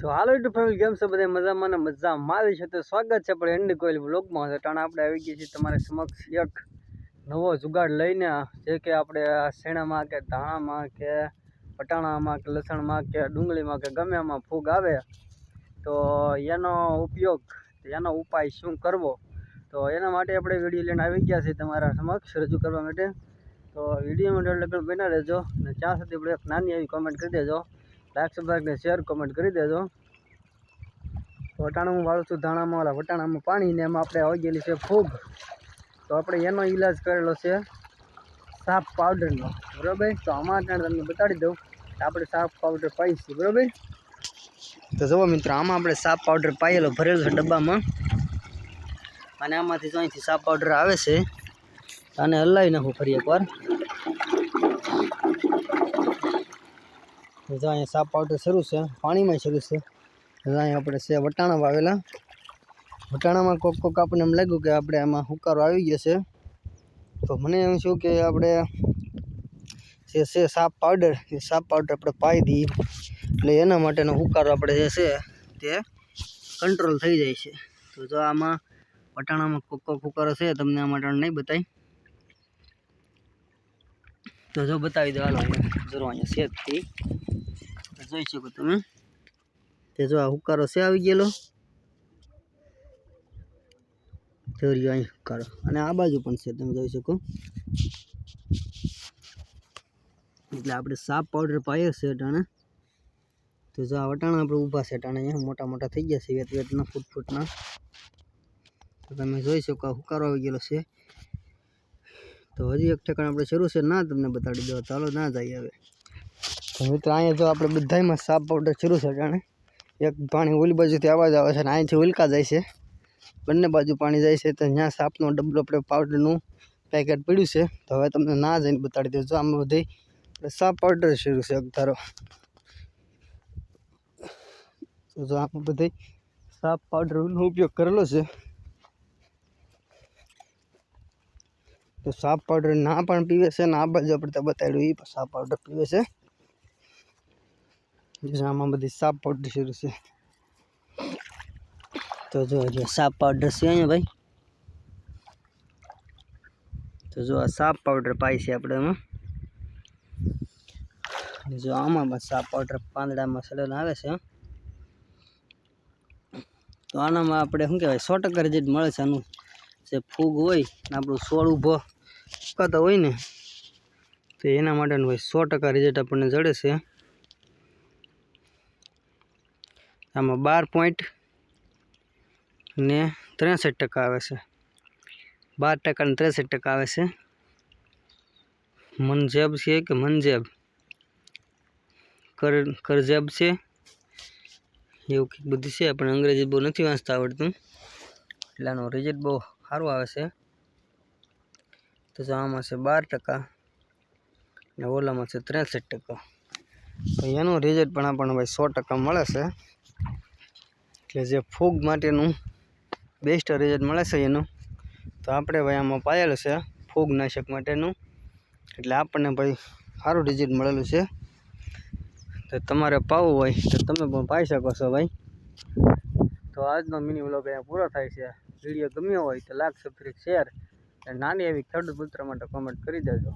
તો હાલો YouTube family કેમ છે બધા? મજામાં ને મજા મારી છે તો સ્વાગત છે આપણે એન્ડ કોઈલ બ્લોગમાં ટાણા આપણે આવી ગયા છીએ તમારી સમક્ષ એક નવો જુગાડ લઈને. જે કે આપણે શેણામાં કે ધાણામાં કે પટાણામાં કે લસણમાં કે ડુંગળીમાં કે ગમે એમાં ફૂગ આવે, તો એનો ઉપયોગ, એનો ઉપાય શું કરવો? તો એના માટે આપણે વીડિયો લઈને આવી ગયા છીએ તમારા સમક્ષ રજૂ કરવા માટે. તો વીડિયો માટે લગભગ બના અને ત્યાં સુધી આપણે એક નાની એવી કોમેન્ટ કરી દેજો. લાઈક સબસ્ક્રાઈબ શેર કમેન્ટ કરી દેજો. વટાણામાં વાળું છું ધાણામાં વાળા વટાણામાં પાણી ને એમાં આપણે આવી છે ફૂગ. તો આપણે એનો ઈલાજ કરેલો છે સાપ પાવડરનો બરાબર? તો આમાં તમને બતાડી દઉં કે આપણે સાપ પાવડર પાઈશું બરાબર? તો જુઓ મિત્રો, આમાં આપણે સાપ પાવડર પાયેલો, ભરેલો છે ડબ્બામાં. અને આમાંથી અહીંથી સાપ પાવડર આવે છે. અને હલાવી નાખું ફરી એકવાર તો જો અહીંયા સાપ પાવડર શરૂ છે, પાણીમાં શરૂ છે. અહીંયા આપણે છે વટાણા વાવેલા વટાણામાં કોક કોક આપણને એમ લાગ્યું કે આપણે આમાં હુકારો આવી ગયો છે. તો મને એમ શું કે આપણે જે છે સાપ પાવડર, એ સાપ પાવડર આપણે પાઈ દઈએ. એટલે એના માટેનો હુકારો આપણે જે છે તે કંટ્રોલ થઈ જાય છે. તો જો આમાં વટાણામાં કોક કોક હુકારો છે, તમને આ માટે નહીં બતાવી તો જો બતાવી દો હાલો અહીંયા જરો અહીંયા સેજથી જોઈ શકો તમે. તે જો આ હુકારો છે, આવી ગયેલો. જોરિયો અહીં હુકારો. અને આ બાજુ પણ છે, તમે જોઈ શકો. એટલે આપણે સાપ પાવડર પાયો છે અટાણે. તો જો આ વટાણા આપણે ઊભા છે, અટાણે અહીંયા મોટા મોટા થઈ ગયા છે, વેત વેતના, ફૂટ ફૂટના. તો તમે જોઈ શકો આ હુકારો આવી ગયેલો છે. તો હજી એક ઠેકાણ આપણે શરૂ છે. ના તમને બતાડી દો ચાલો, ના જઈએ હવે. તો મિત્રો, અહીંયા જો આપણે બધાયમાં સાપ પાવડર શરૂ છે જાણે. એક પાણી ઓલી બાજુથી અવાજ આવે છે અને અહીંથી ઉલકા જાય છે. બંને બાજુ પાણી જાય છે. તો ત્યાં સાપનો ડબલો આપણે પાવડરનું પેકેટ પડ્યું છે. તો હવે તમને ના જઈને બતાડી દઉં. જો આમાં બધી સાપ પાવડર શરૂ છે ધારો તો જો આમાં બધી સાપ પાવડરનો ઉપયોગ કરેલો છે. તો સાપ પાવડર ના પણ પીવે છે ને આ બાજુ આપણે તો બતાડ્યું એ પણ સાપ પાવડર પીવે છે. આમાં બધી સાપ પાવડર શરૂ છે. તો જો જો સાપ પાવડર છે અહીંયા ભાઈ. તો જો આ સાપ પાવડર પાય છે આપણે એમાં જો આમાં પણ સાપ પાવડર પાંદડામાં સડન આવે છે. તો આનામાં આપણે શું કહેવાય, સો ટકા રિઝલ્ટ મળે છે આનું. જે ફૂગ હોય ને આપણું છોડ ઊભો સુકાતો હોય ને, તો એના માટેનું ભાઈ સો ટકા રિઝલ્ટ આપણને જડે છે. આમાં બાર પોઈન્ટ ને ત્રેસઠ ટકા આવે છે. બાર ટકા ને ત્રેસઠ ટકા આવે છે. મનજેબ છે કે મનજેબ? કર, કરજેબ છે? એવું કંઈક બધું છે, પણ અંગ્રેજી બહુ નથી વાંચતા આવડતું. એટલે આનો રિઝલ્ટ બહુ સારું આવે છે. તો જો આમાં છે બાર ટકા ને ઓલામાં છે ત્રેસઠ ટકા. તો એનું રિઝલ્ટ પણ આપણને ભાઈ સો ટકા મળે છે. એટલે જે ફૂગ માટેનું બેસ્ટ રિઝલ્ટ મળે છે એનું, તો આપણે ભાઈ આમાં પાયેલું છે ફૂગ નાશક માટેનું. એટલે આપણને ભાઈ સારું રિઝલ્ટ મળેલું છે. તો તમારે પાવું હોય તો તમે પણ પાઈ શકો છો ભાઈ. તો આજનો મિની વ્લોગ અહીંયા પૂરો થાય છે. વીડિયો ગમ્યો હોય તો લાઈક સબસ્ક્રાઈબ શેર અને નાની એવી ખેડૂત પુત્ર માટે કોમેન્ટ કરી દેજો.